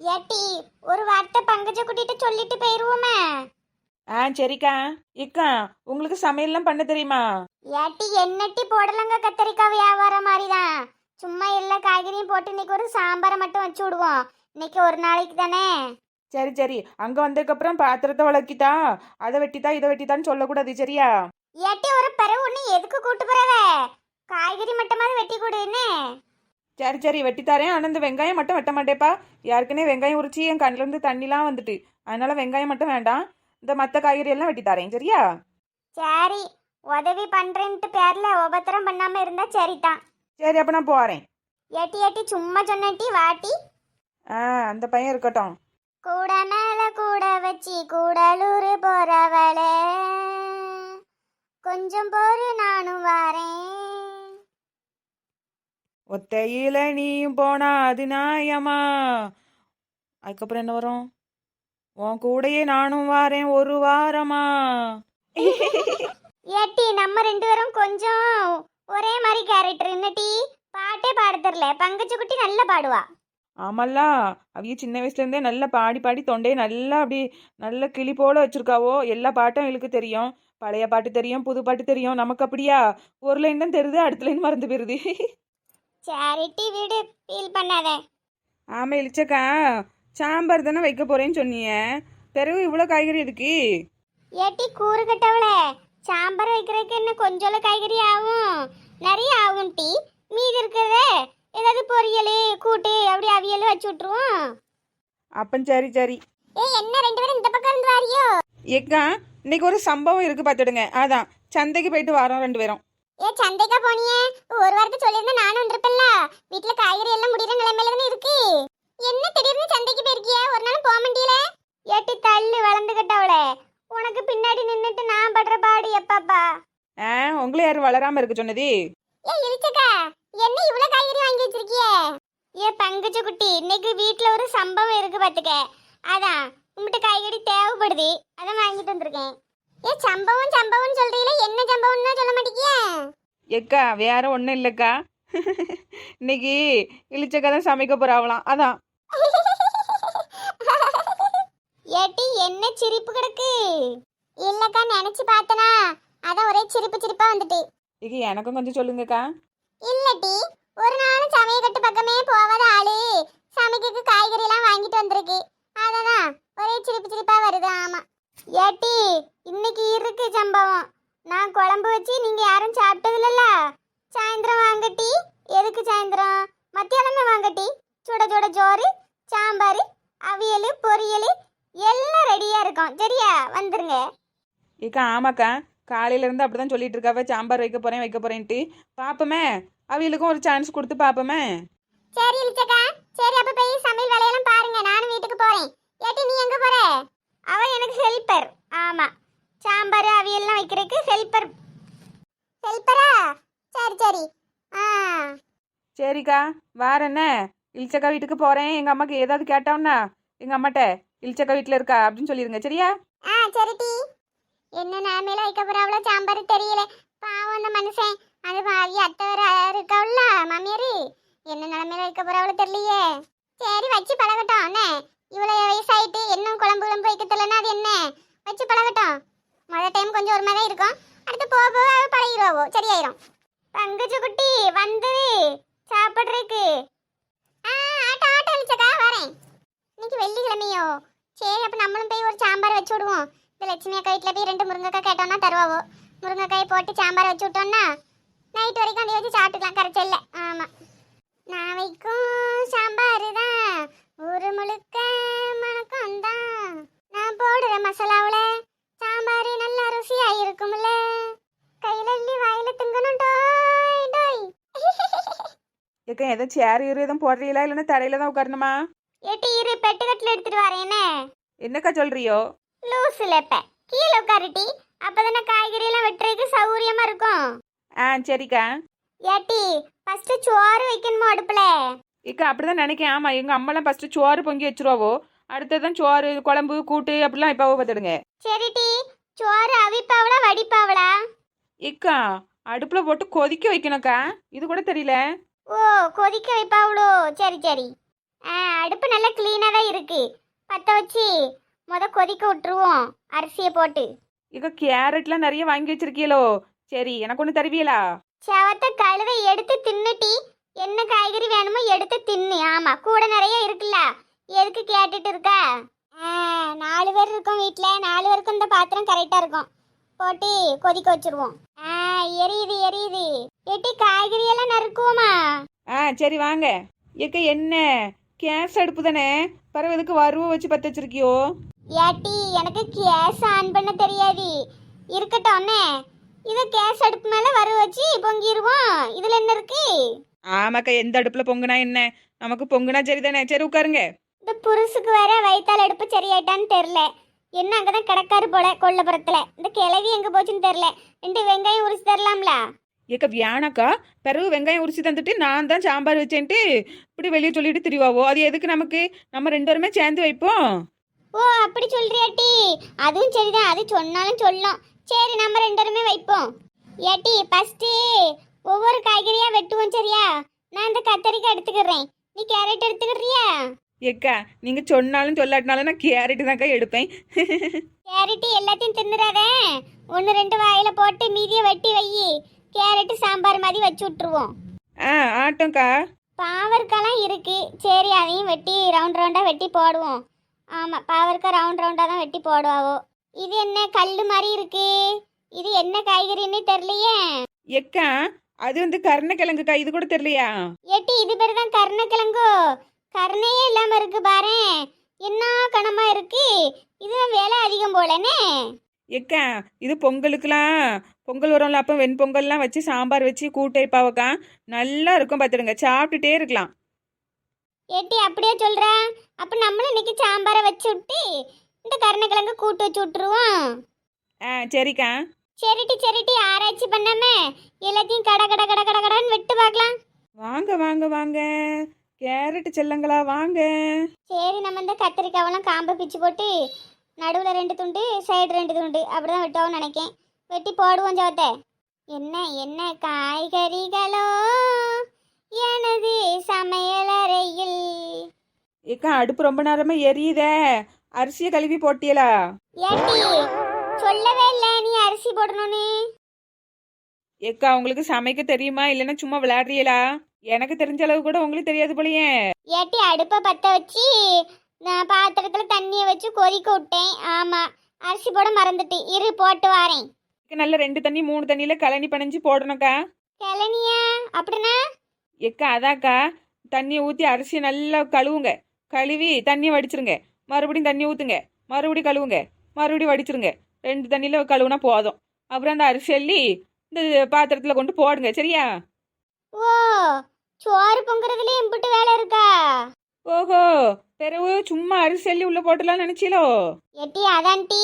ஏட்டி ஒரு வார்த்தை பங்கஜ கூட்டிட்டு சொல்லிட்டு போயிருவோமே. ஆ சரிக்கா. இக்கா உங்களுக்கு சமையல்லாம் பண்ண தெரியுமா? ஏட்டி என்னட்டி போடலங்க கத்தரிக்காய் வியாபாரம் மாதிரிதான். சும்மா எல்லா காய்கறியும் போட்டு இன்னைக்கு ஒரு சாம்பாரை மட்டும் வச்சு விடுவோம். இன்னைக்கு ஒரு நாளைக்கு தானே? சரி சரி. அங்க வந்ததுக்கப்புறம் பாத்திரத்தை வளர்க்கிட்டா அதை வெட்டித்தா இதை வெட்டித்தான்னு சொல்லக்கூடாது சரியா? ஏட்டி ஒரு பிறகு ஒண்ணு எதுக்கு கூட்டு போறவ? காய்கறி மட்டுமாவது வெட்டி கொடுன்னு சரி சரி வெட்டித்தாரேன். ஆனால் இந்த வெங்காயம் மட்டும் வெட்ட மாட்டேப்பா. யாருக்குனே வெங்காயம் உரிச்சு என் கண்ணுல இருந்து தண்ணிலாம் வந்துட்டு. அதனால வெங்காயம் மட்டும் வேண்டாம். இந்த மற்ற காய்கறி எல்லாம் வெட்டித்தாரேன் சரியா? சரி உதவி பண்றேன்ட்டு பேர்ல உபத்திரம் பண்ணாம இருந்தா சரிதான். சரி அப்ப நான் போறேன். ஏட்டி ஏட்டி சும்மா சொன்னட்டி வாட்டி. ஆ அந்த பையன் இருக்கட்டும். கூட மேல கூட வச்சு கூடலூர் போறவளே. கொஞ்சம் போரு நானும் வாரேன். ஒத்தையில நீயும் போனா அது நியாயமா அதுக்கப்புறம் என்ன வரும்? உன் கூடயே நானும் வாரேன் ஒரு வாரமா ஏட்டி நம்ம ரெண்டு பேரும் கொஞ்சம் ஒரே மாதிரி கேரக்டர் என்னட்டி பாட்டே பாட தெரியல. பங்கஜ குட்டி நல்லா பாடுவா. ஆமல்ல. அவிய சின்ன வயசுல இருந்தே நல்லா பாடி பாடி தொண்டையை நல்லா அப்படி நல்ல கிளி போல வச்சிருக்காவோ. எல்லா பாட்டும் எங்களுக்கு தெரியும். பழைய பாட்டு தெரியும் புது பாட்டு தெரியும். நமக்கு அப்படியா? ஒரு லைன் தான் தெரியுது அடுத்த லைன் மறந்து போயிருது. சேரிட்டி வீடு ஃபீல் பண்ணாத. ஆமா இழிச்சக்கா சாம்பார் தானே வைக்க போறேன்னு சொன்னீங்க பிறகு இவ்வளோ காய்கறி எதுக்கு? ஏட்டி கூறு கட்டவளே. சாம்பார் வைக்கிறதுக்கு என்ன கொஞ்சம் காய்கறி ஆகும்? நிறைய ஆகும் டீ. மீதி இருக்கிறதே ஏதாவது பொரியல் கூட்டு அப்படி அவியல் வச்சு விட்டுருவோம். அப்பன் சரி சரி. ஏய் என்ன ரெண்டு பேரும் இந்த பக்கம் இருந்து வாரியோ? ஏக்கா இன்னைக்கு ஒரு சம்பவம் இருக்கு பார்த்துடுங்க. அதான் சந்தைக்கு போயிட்டு வரோம் ரெண்டு பேரும். ஏ சந்தைக்கா போனியே? ஒரு வாரத்தை சொல்லியிருந்தா நானும் வந்திருப்பேன்ல. வீட்டுல காய்கறி எல்லாம் முடிகிற நிலைமையில தானே இருக்கு. என்ன திடீர்னு சந்தைக்கு போயிருக்கியா? ஒரு நாள் போக மாட்டியல ஏட்டி தள்ளு வளர்ந்துகிட்டவளே உனக்கு பின்னாடி நின்னுட்டு நான் படுற பாடு எப்பாப்பா? ஆ உங்களை யாரும் வளராம இருக்க சொன்னது? ஏ இழிச்சக்கா. என்ன இவ்வளவு காய்கறி வாங்கி வச்சிருக்கியே? ஏ பங்குச்ச குட்டி இன்னைக்கு வீட்ல ஒரு சம்பவம் இருக்கு பாத்துக்க. அதான் உங்ககிட்ட காய்கறி தேவைப்படுது. அதான் வாங்கிட்டு வந்திருக்கேன். ஏ சம்பவம் சம்பவம் சொல்றீல என்ன சம்பவம்னா சொல்ல மாட்டேங்கியே ஏக்கா வேற ஒன்றும் இல்லைக்கா. இன்னைக்கு இழிச்சக்கா தான் சமைக்க போறாவலாம் அதான். ஏட்டி என்ன சிரிப்பு கிடக்கு? இல்லக்கா நினைச்சு பார்த்தனா. அதான் ஒரே சிரிப்பு சிரிப்பா வந்துட்டு. இது எனக்கும் கொஞ்சம் சொல்லுங்கக்கா. இல்லட்டி ஒரு நாளும் சமையக்கட்டு பக்கமே போகாத ஆளு. சமைக்கிறதுக்கு காய்கறி எல்லாம் வாங்கிட்டு வந்திருக்கு. அததான் ஒரே சிரிப்பு சிரிப்பா வருது ஆமா. ஏட்டி இன்னைக்கு இருக்கு சம்பவம். நான் குழம்பு வச்சு நீங்க யாரும் சாப்பிட்டது இல்லல்ல சாயந்தரம் வாங்கட்டி எதுக்கு சாயந்தரம்? மத்தியானமே வாங்கட்டி சுட சுட சோறு சாம்பார் அவியல் பொரியல் எல்லாம் ரெடியா இருக்கும். சரியா? வந்துருங்க. ஏக்கா ஆமாக்கா. காலையில இருந்து அப்படிதான் சொல்லிட்டு இருக்காவ. சாம்பார் வைக்க போறேன் வைக்க போறேன்ட்டு. பாப்போமே. அவளுக்கும் ஒரு சான்ஸ் கொடுத்து பாப்போமே. சரி இளிச்சக்கா சரி அப்ப போய் சமையல் வேலையெல்லாம் பாருங்க நானும் வீட்டுக்கு போறேன் ஏட்டி நீ எங்க போற அவ எனக்கு ஹெல்ப்பர் ஆமா சாம்பார் அவியல்லாம் வைக்கிறதுக்கு ஹெல்ப்பர் ஹெல்ப்பரா சரி சரி ஆ சரிக்கா வார என்ன இழிச்சக்கா வீட்டுக்கு போறேன். எங்க அம்மாக்கு ஏதாவது கேட்டோம்னா எங்க அம்மாட்ட இழிச்சக்கா வீட்டுல இருக்கா அப்படின்னு சொல்லிருங்க. சரியா? ஆ சரி டி. என்ன நாமையில அதுக்கப்புறம் போறாவளோ சாம்பார் தெரியல. பாவம் அந்த மனுஷன். அது பாவி அத்தை வேற இருக்காவுல்ல மாமியாரு. என்ன நிலைமையில அதுக்கப்புறம் போறாவளோ தெரியலையே. சரி வச்சு பழகட்டும் என்ன இவ்வளவு வயசாயிட்டு என்ன குழம்பு குழம்பு வைக்க தெரியலன்னா அது என்ன? வச்சு பழகட்டும். மொதல் டைம் கொஞ்சம் ஒரு மாதிரி இருக்கும். அடுத்து போக போக பழகிடுவோம். சரியாயிரும். பங்குச்சு குட்டி வந்தது. சாப்பிட்றதுக்கு. ஆ ஆட்டோ ஆட்டோ அழிச்சக்கா வரேன். இன்னைக்கு வெள்ளிக்கிழமையோ. சரி அப்போ நம்மளும் போய் ஒரு சாம்பார் வச்சு விடுவோம். இந்த லட்சுமி அக்கா வீட்டில் போய் ரெண்டு முருங்கைக்காய் கேட்டோம்னா தருவாவோ. முருங்கைக்காய் போட்டு சாம்பார் வச்சு விட்டோம்னா நைட் வரைக்கும் அதை வச்சு சாப்பிட்டுக்கலாம் கரைச்சல்ல. ஆமாம் நான் வைக்கும் சாம்பார் தான் ஒரு முழுக்க மணக்கம் தான். நான் போடுற மசாலாவில் ஏக்கா எதுவும் சேர் இரு எதுவும் போடுறீங்களா? இல்லைன்னா தரையில தான் உட்காரணுமா? எட்டி இரு பெட்டுக்கட்டில் எடுத்துட்டு வரேன். என்ன? என்னக்கா சொல்றியோ? லூசுல இப்ப கீழே உட்காருட்டி அப்பதானே காய்கறி எல்லாம் வெட்டுறதுக்கு சௌரியமா இருக்கும். ஆ சரிக்கா. ஏட்டி ஃபர்ஸ்ட் சோறு வைக்கணுமா அடுப்புல? ஏக்கா அப்படிதான் நினைக்கேன். ஆமா எங்க அம்மாலாம் ஃபர்ஸ்ட் சோறு பொங்கி வச்சிருவாவோ. அடுத்ததான் சோறு குழம்பு கூட்டு அப்படிலாம் இப்போ பார்த்துடுங்க. சரிட்டி சோறு அவிப்பாவளா வடிப்பாவளா? ஏக்கா அடுப்புல போட்டு கொதிக்க வைக்கணும்க்கா. இது கூட தெரியல. ஓ கொதிக்க வைப்பாவளோ சரி சரி. ஆ அடுப்பு நல்லா க்ளீனாக தான் இருக்கு. பற்ற வச்சு முத கொதிக்க விட்டுருவோம். அரிசியை போட்டு. இக்க கேரட்லாம் நிறைய வாங்கி வச்சிருக்கீங்களோ சரி எனக்கு ஒன்று தருவீங்களா செவத்த கழுவை எடுத்து தின்னுட்டி என்ன காய்கறி வேணுமோ எடுத்து தின்னு. ஆமா கூட நிறைய இருக்குல்ல. எதுக்கு கேட்டுட்டு இருக்க? ஆ, நாலு பேர் இருக்கோம் வீட்டில் நாலு பேருக்கும் இந்த பாத்திரம் கரெக்டாக இருக்கும். போட்டு கொதிக்க வச்சிருவோம். ஆ எரியுது எரியுது. எட்டி காய்கறி எல்லாம் நறுக்குவோமா? ஆ சரி வாங்க. இக்க என்ன? கேஸ் அடுப்பு தானே? பரவ வறுவை வச்சு பற்ற வச்சிருக்கியோ? ஏட்டி எனக்கு கேஸ் ஆன் பண்ண தெரியாது. இருக்கட்டும் அண்ணே. இதை கேஸ் அடுப்பு மேலே வர வச்சு பொங்கிடுவோம் இதில் என்ன இருக்கு? ஆமாக்கா எந்த அடுப்பில் பொங்குனா என்ன? நமக்கு பொங்குனா சரி தானே சரி உட்காருங்க. இந்த புருஷுக்கு வேற வயித்தால் அடுப்பு சரியாயிட்டான்னு தெரில என்ன அங்கதான் கிடக்காரு போல கொல்லப்புறத்துல இந்த கிளவி எங்க போச்சுன்னு தெரில ரெண்டு வெங்காயம் உரிச்சு தரலாம்ல? ஏக்க வியானக்கா பிறகு வெங்காயம் உரிச்சு தந்துட்டு நான் தான் சாம்பார் வச்சேன்ட்டு இப்படி வெளியே சொல்லிட்டு திரிவாவோ? அது எதுக்கு நமக்கு? நம்ம ரெண்டு பேருமே சேர்ந்து வைப்போம். ஓ அப்படி சொல்றியாட்டி அதுவும் சரிதான். அது சொன்னாலும் சொல்லும் சரி நம்ம ரெண்டு பேருமே வைப்போம். ஏட்டி ஃபர்ஸ்ட் ஒவ்வொரு காய்கறியா வெட்டுவோம் சரியா? நான் இந்த கத்தரிக்காய் எடுத்துக்கிறேன். நீ கேரட் எடுத்துக்கிறியா? ஏக்கா நீங்க சொன்னாலும் சொல்லாட்டினாலும் நான் கேரட்டு தான்க்கா எடுப்பேன். கேரட் எல்லாத்தையும் தின்னுறாத. ஒன்று ரெண்டு வாயில போட்டு மீதியை வெட்டி வை கேரட் சாம்பார் மாதிரி வச்சு விட்டுருவோம். ஆ ஆட்டோக்கா பாவற்காலாம் இருக்கு. சரி அதையும் வெட்டி ரவுண்ட் ரவுண்டா வெட்டி போடுவோம். ஆமா பாவற்காய் ரவுண்ட் ரவுண்டா தான் வெட்டி போடுவாவோ. இது என்ன கல்லு மாதிரி இருக்கு? இது என்ன காய்கறின்னு தெரியலையே. ஏக்கா அது வந்து கருணக்கிழங்குக்கா. இது கூட தெரியலையா? ஏட்டி இது பேர் தான் கருணக்கிழங்கோ. கருணையே இல்லாம இருக்கு பாரேன். என்ன கனமா இருக்கு? இதுதான் விலை அதிகம் போலனே. ஏக்கா இது பொங்கலுக்குலாம் பொங்கல் வரும்ல அப்போ வெண்பொங்கல்லாம் வச்சு சாம்பார் வச்சு கூட்டை பாவக்கா நல்லா இருக்கும் பார்த்துடுங்க சாப்பிட்டுட்டே இருக்கலாம். ஏட்டி அப்படியே சொல்ற. அப்ப நம்மளும் இன்னைக்கு சாம்பாரை வச்சு விட்டு இந்த கருணக்கிழங்கு கூட்டு வச்சு விட்டுருவோம் ஆ சரிக்கா. சரிட்டி சரிட்டி ஆராய்ச்சி பண்ணாம எல்லாத்தையும் கட கட கட கட கடன்னு வெட்டு பார்க்கலாம். வாங்க வாங்க வாங்க. கேரட் செல்லங்களா வாங்க. சரி நம்ம இந்த கத்திரிக்காவெல்லாம் காம்பை பிச்சு போட்டு நடுவில் ரெண்டு துண்டு சைடு ரெண்டு துண்டு. அப்படிதான் வெட்டோம்னு நினைக்கேன். வெட்டி போடுவோம் ஜோத்த என்ன என்ன காய்கறிகளோ? எனது சமையலறையில் ஏக்கா அடுப்பு ரொம்ப நேரமா எரியுதே. அரிசியை கழுவி போட்டியலா? ஏட்டி சொல்லவே இல்லை நீ அரிசி போடணும்னு. ஏக்கா உங்களுக்கு சமைக்க தெரியுமா? இல்லைன்னா சும்மா விளையாடுறீங்களா? எனக்கு தெரிஞ்ச அளவு கூட உங்களுக்கு தெரியாது போலயே. ஏட்டி அடுப்பை பற்ற வச்சு நான் பாத்திரத்தில் தண்ணியை வச்சு கொதிக்க விட்டேன். ஆமாம் அரிசி போட மறந்துட்டு இரு போட்டு வாரேன். நல்ல ரெண்டு தண்ணி மூணு தண்ணியில கழனி பனைஞ்சு போடணும்க்கா. கிளனியா அப்படின்னா? ஏக்கா அதாக்கா தண்ணியை ஊற்றி அரிசியை நல்லா கழுவுங்க. கழுவி தண்ணியை வடிச்சிருங்க. மறுபடியும் தண்ணி ஊற்றுங்க மறுபடியும் கழுவுங்க. மறுபடியும் வடிச்சிருங்க. ரெண்டு தண்ணியில் கழுவுனா போதும். அப்புறம் அந்த அரிசி அள்ளி இந்த பாத்திரத்தில் கொண்டு போடுங்க. சரியா? ஓ சோறு பொங்குறதுல இம்புட்டு வேலை இருக்கா? ஓஹோ பிறகு சும்மா அரிசி அள்ளி உள்ளே போட்டுலாம் நினச்சிலோ? எட்டி அதான் டீ.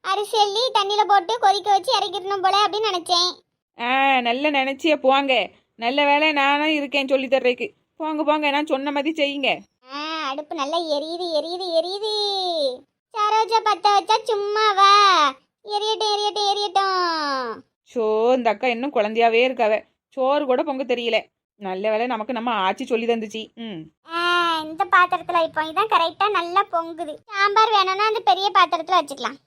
அரிசி அள்ளி தண்ணியில போட்டு கொதிக்க வச்சு இறக்கிடணும் போல அப்படின்னு நினைச்சேன். ஆ நல்ல நினச்சியே போங்க. நல்ல வேலை நானும் இருக்கேன் சொல்லி தர்றதுக்கு. போங்க போங்க நான் சொன்ன மாதிரி செய்யுங்க. ஆ அடுப்பு நல்லா எரியுது எரியுது எரியுது. சரோஜா பத்த வச்சா சும்மாவா? எரியட்டும் எரியட்டும் எரியட்டும். ஷோ இந்த அக்கா இன்னும் குழந்தையாவே இருக்காவ. சோறு கூட பொங்க தெரியல. நல்ல வேலை நமக்கு நம்ம ஆச்சி சொல்லி தந்துச்சு. ம். ஆ, இந்த பாத்திரத்துல இப்போ இதான் கரெக்டா நல்லா பொங்குது. சாம்பார் வேணும்னா அந்த பெரிய பாத்திரத்துல வச்சுக்கலாம்.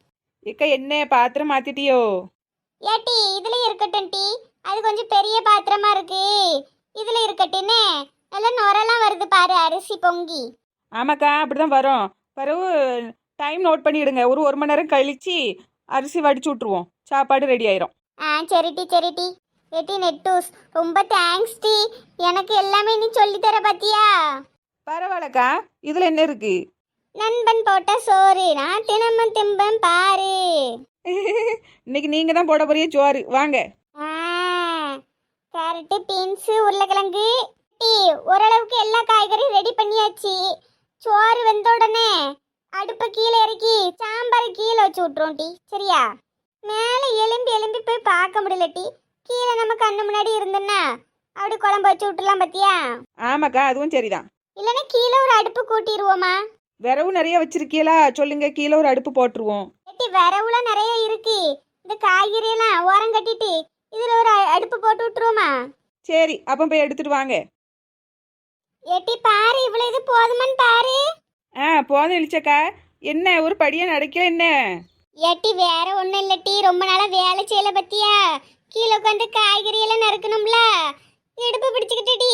ஏக்கா என்ன பாத்திரம் மாத்திட்டியோ? ஏட்டி இதுல இருக்கட்டும் டீ. அது கொஞ்சம் பெரிய பாத்திரமா இருக்கு. இதுல இருக்கட்டுன்னு நல்லா நுரெல்லாம் வருது பாரு அரிசி பொங்கி. ஆமாக்கா அப்படிதான் வரும். பிறகு டைம் நோட் பண்ணிடுங்க. ஒரு ஒரு மணி நேரம் கழிச்சு அரிசி வடிச்சு விட்ருவோம் சாப்பாடு ரெடி ஆயிரும். ஆ சரி டி சரி டி. ஏட்டி நெட்டூஸ் ரொம்ப தேங்க்ஸ் டி. எனக்கு எல்லாமே நீ சொல்லித் தர பாத்தியா? பரவாயில்லக்கா. இதுல என்ன இருக்கு? நண்பன் போட்ட சோறு நான் தினமும் திம்பம் பாரு. இன்னைக்கு நீங்க தான் போட போறிய சோறு. வாங்க. கேரட்டு பீன்ஸ் உருளைக்கிழங்கு டீ. ஓரளவுக்கு எல்லா காய்கறியும் ரெடி பண்ணியாச்சு. சோறு வெந்த உடனே அடுப்பை கீழே இறக்கி சாம்பார் கீழே வச்சு விட்ருவோம் டீ. சரியா? மேலே எலும்பி எலும்பி போய் பார்க்க முடியல டீ. கீழே நம்ம கண்ணு முன்னாடி இருந்தோன்னா அப்படி குழம்பு வச்சு விட்டுலாம் பத்தியா? ஆமாக்கா அதுவும் சரிதான். இல்லைன்னா கீழே ஒரு அடுப்பு கூட்டிடுவோமா விரவு நிறைய வச்சிருக்கீங்களா? சொல்லுங்க கீழே ஒரு அடுப்பு போட்டுருவோம். எட்டி விரவுலாம் நிறைய இருக்கு. இந்த காய்கறி எல்லாம் ஓரம் கட்டிட்டு இதுல ஒரு அ- அடுப்பு போட்டு விட்டுருவோமா? சரி அப்போ போய் எடுத்துட்டு வாங்க. எட்டி பாரு இவ்வளவு இது போதுமான்னு பாரு. ஆ போதும் இழிச்சக்கா என்ன ஒரு படியா நடக்கல என்ன? ஏட்டி வேற ஒண்ணும் இல்லட்டி ரொம்ப நாளா வேலை செய்யல பத்தியா? கீழே உட்காந்து காய்கறி எல்லாம் நறுக்கணும்ல? இடுப்பு பிடிச்சுக்கிட்டுடி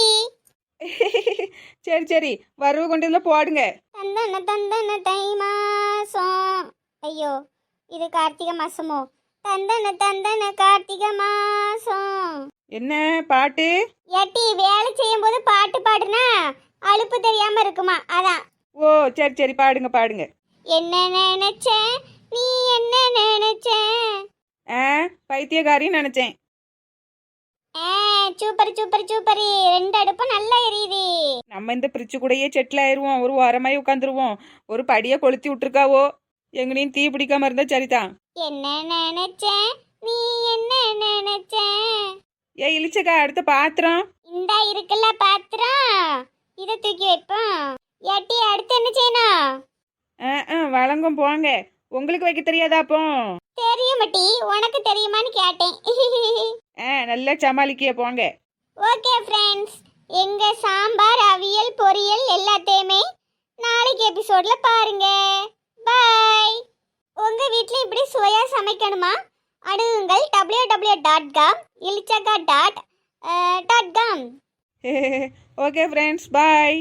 சரி சரி. வரவு கொண்டு இதில் போடுங்க. தந்தன தந்தன தை மாசம் ஐயோ இது கார்த்திகை மாசமோ? தந்தன தந்தன கார்த்திகை மாசம் என்ன பாட்டு? ஏட்டி வேலை செய்யும் போது பாட்டு பாடுனா அலுப்பு தெரியாம இருக்குமா? அதான். ஓ சரி சரி. பாடுங்க பாடுங்க. என்ன நினைச்ச? நீ என்ன நினைச்ச? ஆ பைத்தியக்காரின்னு நினச்சேன். Super super super. ரெண்டு அடுப்பும் நல்லா எரியுது. நம்ம இந்த பிரிட்ஜு கூடயே செட்டில் ஆயிடுவோம் ஒரு ஓரமாய் உட்காந்துருவோம். ஒரு படியை கொளுத்தி விட்டுருக்காவோ? எங்கனையும் தீ பிடிக்காம இருந்தா சரிதான். என்ன நினைச்ச? நீ என்ன நினைச்ச? ஏ இழிச்சக்கா அடுத்த பாத்திரம். இந்தா இருக்குல்ல பாத்திரம். இதை தூக்கி வைப்போம். ஏட்டி அடுத்து என்ன செய்யணும்? வழங்கும் போங்க. உங்களுக்கு வைக்க தெரியாதா அப்போ? தெரியும் மட்டி உனக்கு தெரியுமான்னு கேட்டேன். ஆ நல்லா சமாளிக்கிய போங்க. ஓகே ஃப்ரெண்ட்ஸ் எங்க சாம்பார் அவியல் பொரியல் எல்லாத்தையுமே நாளைக்கு எபிசோட்ல பாருங்க. பாய் உங்க வீட்ல இப்படி சுவையா சமைக்கணுமா? அணுகுங்கள் W W dot com இலிச்சக்கா dot dot com okay friends bye